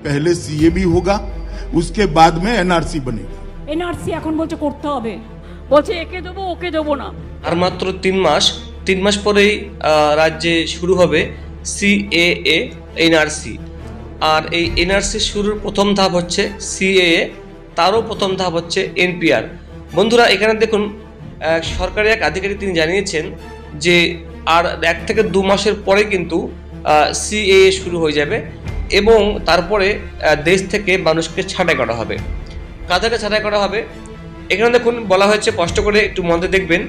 पहले सीए भी होगा उसके बाद में एनआरसी बनेगा এনআরসি এখন বলছে করতে হবে বলছে একে দেবো ওকে দেবো না আর মাত্র তিন মাস তিন মাস পরেই আহ, রাজ্যে শুরু হবে সিএএ এনআরসি আর এই এনআরসি শুরুর প্রথম ধাপ হচ্ছে সিএএ তারও প্রথম ধাপ হচ্ছে এনপিআর বন্ধুরা এখানে দেখুন আহ, সরকারি এক আধিকারিক তিনি জানিয়েছেন যে আর এক থেকে দু মাসের পরে কিন্তু সিএএ শুরু হয়ে যাবে এবং তারপরে দেশ থেকে মানুষকে ছাঁটাই করা হবে। কাদেরকে ছাঁটাই করা হবে? এখানে দেখুন, বলা হয়েছে কষ্ট করে একটু মনে দেখবেন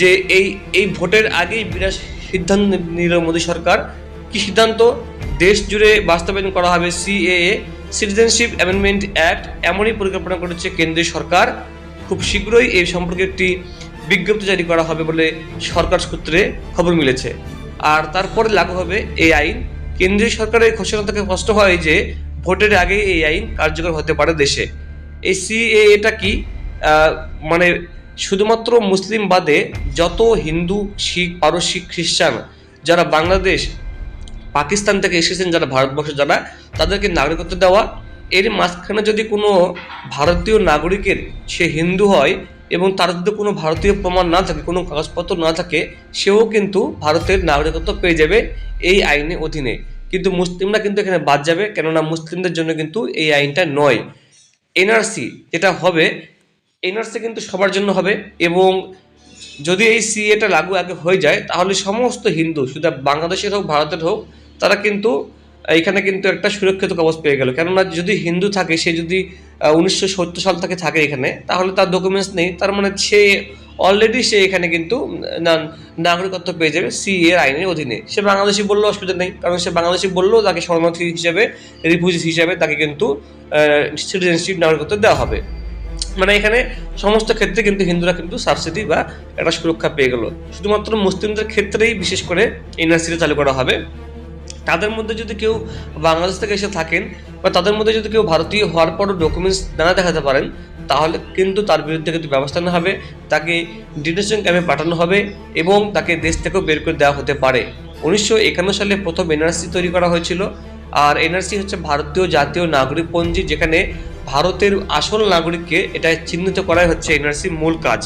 যে এই এই ভোটের আগেই বিরাট সিদ্ধান্ত নিল মোদী সরকার। কি সিদ্ধান্ত? দেশ জুড়ে বাস্তবায়ন করা হবে সিএএ সিটিজেনশিপ অ্যামেন্ডমেন্ট অ্যাক্ট এমনই পরিকল্পনা করেছে কেন্দ্রীয় সরকার। খুব শীঘ্রই এই সম্পর্কে একটি বিজ্ঞপ্তি জারি করা হবে বলে সরকার সূত্রে খবর মিলেছে। আর তারপরে লাগু হবে এই আইন। কেন্দ্রীয় সরকারের ঘোষণা থেকে স্পষ্ট হয় যে ভোটের আগেই এই আইন কার্যকর হতে পারে দেশে। এই সিএএটা কি? মানে শুধুমাত্র মুসলিম বাদে যত হিন্দু, শিখ পারসিক খ্রিস্টান যারা বাংলাদেশ, পাকিস্তান থেকে এসেছেন, যারা ভারতবর্ষে, যারা তাদেরকে নাগরিকত্ব দেওয়া, এর মাঝখানে যদি কোনো ভারতীয় নাগরিকের সে হিন্দু হয় এবং তার যদি কোনো ভারতীয় প্রমাণ না থাকে, কোনো কাগজপত্র না থাকে, সেও কিন্তু ভারতের নাগরিকত্ব পেয়ে যাবে এই আইনের অধীনে। কিন্তু মুসলিমরা কিন্তু এখানে বাদ যাবে, কেননা মুসলিমদের জন্য কিন্তু এই আইনটা নয়। এনআরসি যেটা হবে, এনআরসি কিন্তু সবার জন্য হবে এবং যদি এই সিএটা লাগু আগে হয়ে যায়, তাহলে সমস্ত হিন্দু, শুধু বাংলাদেশের হোক, ভারতের হোক, তারা কিন্তু এখানে কিন্তু একটা সুরক্ষিত কবচ পেয়ে গেল। কেননা যদি হিন্দু থাকে, সে যদি উনিশশো সত্তর সাল থেকে থাকে এখানে। তাহলে তার ডকুমেন্টস নেই। তার মানে সে অলরেডি সে এখানে কিন্তু নাগরিকত্ব পেয়ে যাবে সি এর আইনের অধীনে। সে বাংলাদেশি বললেও অসুবিধা নেই, কারণ সে বাংলাদেশি বললেও তাকে শরণার্থী হিসেবে রিফিউজি হিসেবে তাকে কিন্তু সিটিজেনশিপ নাগরিকত্ব দেওয়া হবে। মানে এখানে সমস্ত ক্ষেত্রে কিন্তু হিন্দুরা কিন্তু সাবসিডি বা একটা সুরক্ষা পেয়ে গেল। শুধুমাত্র মুসলিমদের ক্ষেত্রেই বিশেষ করে এনআরসিটা চালু করা হবে। তাদের মধ্যে যদি কেউ বাংলাদেশ থেকে এসে থাকেন বা তাদের মধ্যে যদি কেউ ভারতীয় হওয়ার পরও ডকুমেন্টস না দেখাতে পারেন, তাহলে কিন্তু তার বিরুদ্ধে কিন্তু ব্যবস্থা নেওয়া হবে, তাকে ডিটেনশন ক্যাম্পে পাঠানো হবে এবং তাকে দেশ থেকেও বের করে দেওয়া হতে পারে। উনিশশো একান্ন সালে প্রথম এনআরসি তৈরি করা হয়েছিল, আর এনআরসি হচ্ছে ভারতীয় জাতীয় নাগরিক পঞ্জি যেখানে ভারতের আসল নাগরিককে এটা চিহ্নিত করাই হচ্ছে এনআরসি মূল কাজ।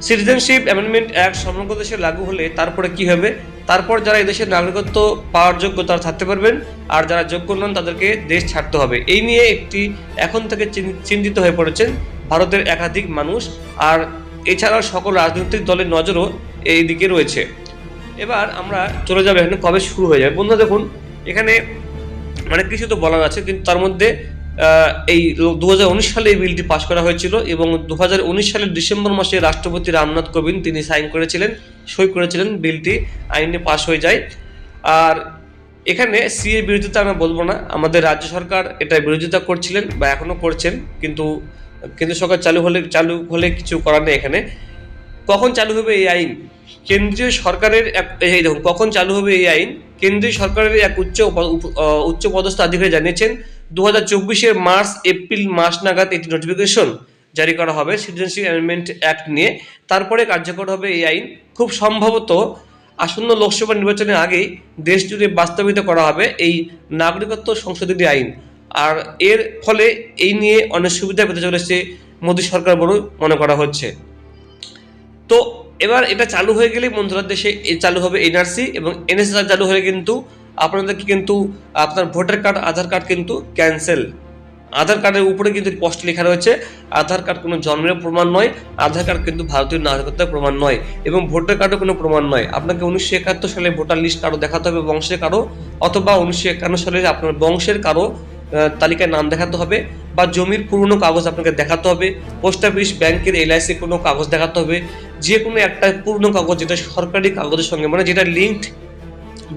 সিটিজেনশিপ, অ্যামেন্ডমেন্ট অ্যাক্ট, সমগ্র দেশে লাগু হলে তারপরে কি হবে? তারপর যারা এদেশের নাগরিকত্ব পাওয়ার যোগ্য তারা থাকতে পারবেন, আর যারা যোগ্য নন তাদেরকে দেশ ছাড়তে হবে। এই নিয়ে একটি এখন থেকে চিন- চিন্তিত হয়ে পড়েছেন ভারতের একাধিক মানুষ, আর এছাড়াও সকল রাজনৈতিক দলের নজরও এই দিকে রয়েছে। এবার আমরা চলে যাবে, এখানে কবে শুরু হয়ে যাবে? বন্ধুরা, দেখুন, এখানে অনেক কিছু তো বলার আছে, কিন্তু তার মধ্যে এই দু হাজার উনিশ সালে এই বিলটি পাশ করা হয়েছিল এবং দু হাজার উনিশ সালের ডিসেম্বর মাসে রাষ্ট্রপতি রামনাথ কোবিন্দ তিনি সাইন করেছিলেন, সই করেছিলেন বিলটি, আইনে পাশ হয়ে যায়। আর এখানে সিএ বিরোধিতা আমরা বলব না, আমাদের রাজ্য সরকার এটা বিরোধিতা করছিলেন বা এখনও করছেন, কিন্তু কেন্দ্র সরকার চালু হলে চালু হলে কিছু করার নেই এখানে। কখন চালু হবে এই আইন? কেন্দ্রীয় সরকারের এক এই দেখুন, কখন চালু হবে এই আইন? কেন্দ্রীয় সরকারের এক উচ্চ উচ্চ পদস্থ আধিকারিক জানিয়েছেন দু হাজার চব্বিশের মার্চ, এপ্রিল মাস নাগাদ একটি নোটিফিকেশন জারি করা হবে সিটিজেনশিপ অ্যামেন্ডমেন্ট অ্যাক্ট নিয়ে। তারপরে কার্যকর হবে এই আইন। খুব সম্ভবত আসন্ন লোকসভা নির্বাচনের আগেই দেশ জুড়ে বাস্তবিত করা হবে এই নাগরিকত্ব সংশোধনী আইন। আর এর ফলে এই নিয়ে অনেক সুবিধা পেতে চলেছে মোদী সরকার বলে মনে করা হচ্ছে। তো এবার এটা চালু হয়ে গেলেই বন্ধুরা দেশে চালু হবে এনআরসি এবং এনএসসি চালু হলে কিন্তু আপনাদেরকে কিন্তু, আপনার ভোটার কার্ড, আধার কার্ড কিন্তু ক্যান্সেল আধার কার্ডের উপরে কিন্তু স্পষ্ট লেখা রয়েছে, আধার কার্ড কোনো জন্মের প্রমাণ নয়, আধার কার্ড কিন্তু ভারতীয় নাগরিকত্বের প্রমাণ নয় এবং ভোটার কার্ডও কোনো প্রমাণ নয়। আপনাকে উনিশশো একাত্তর সালে ভোটার লিস্ট কারও দেখাতে হবে বংশের কারও, অথবা উনিশশো একান্ন সালে আপনার বংশের কারও তালিকায় নাম দেখাতে হবে। বা জমির পুরনো কাগজ আপনাকে দেখাতে হবে পোস্ট অফিস ব্যাংকের এলআইসি কোনো কাগজ দেখাতে হবে যে কোনো একটা পুরনো কাগজ যেটা সরকারি কাগজের সঙ্গে মানে যেটা লিঙ্কড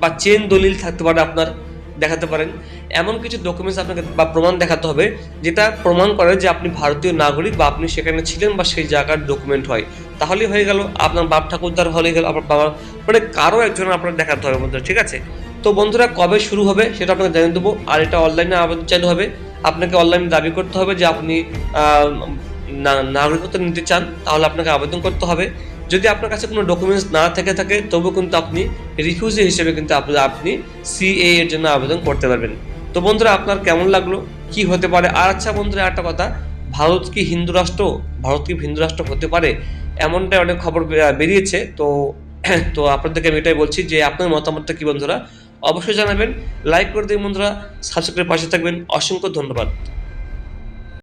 বা চেন দলিল থাকতে পারে আপনার, দেখাতে পারেন। এমন কিছু ডকুমেন্টস আপনাকে বা প্রমাণ দেখাতে হবে, যেটা প্রমাণ করে যে আপনি ভারতীয় নাগরিক বা আপনি সেখানে ছিলেন বা সেই জায়গার ডকুমেন্ট হয়। তাহলেই হয়ে গেল, আপনার বাপ ঠাকুরদার হলে গেল, আপনার বাবা মানে কারও একজন আপনার দেখাতে হবে বন্ধুরা, ঠিক আছে? তো বন্ধুরা, কবে শুরু হবে সেটা আপনাকে জানিয়ে দেবো, আর এটা অনলাইনে আবেদন চালু হবে। আপনাকে অনলাইনে দাবি করতে হবে যে আপনি নাগরিকত্ব নিতে চান, তাহলে আপনাকে আবেদন করতে হবে। যদি আপনার কাছে কোনো ডকুমেন্টস না থেকে থাকে, তবুও কিন্তু আপনি রিফিউজি হিসেবে কিন্তু আপনি সিএ এর জন্য আবেদন করতে পারবেন। তো বন্ধুরা, আপনার কেমন লাগল? কি হতে পারে? আর আচ্ছা বন্ধুরা, একটা কথা। ভারত কি হিন্দু রাষ্ট্র? ভারত কি হিন্দু রাষ্ট্র হতে পারে? এমনটাই অনেক খবর বেরিয়েছে। তো তো আপনাদেরকে আমি এটাই বলছি যে আপনার মতামতটা কি বন্ধুরা? অবশ্যই জানাবেন লাইক করে দিন বন্ধুরা সাবস্ক্রাইব পাশে থাকবেন। অসংখ্য ধন্যবাদ।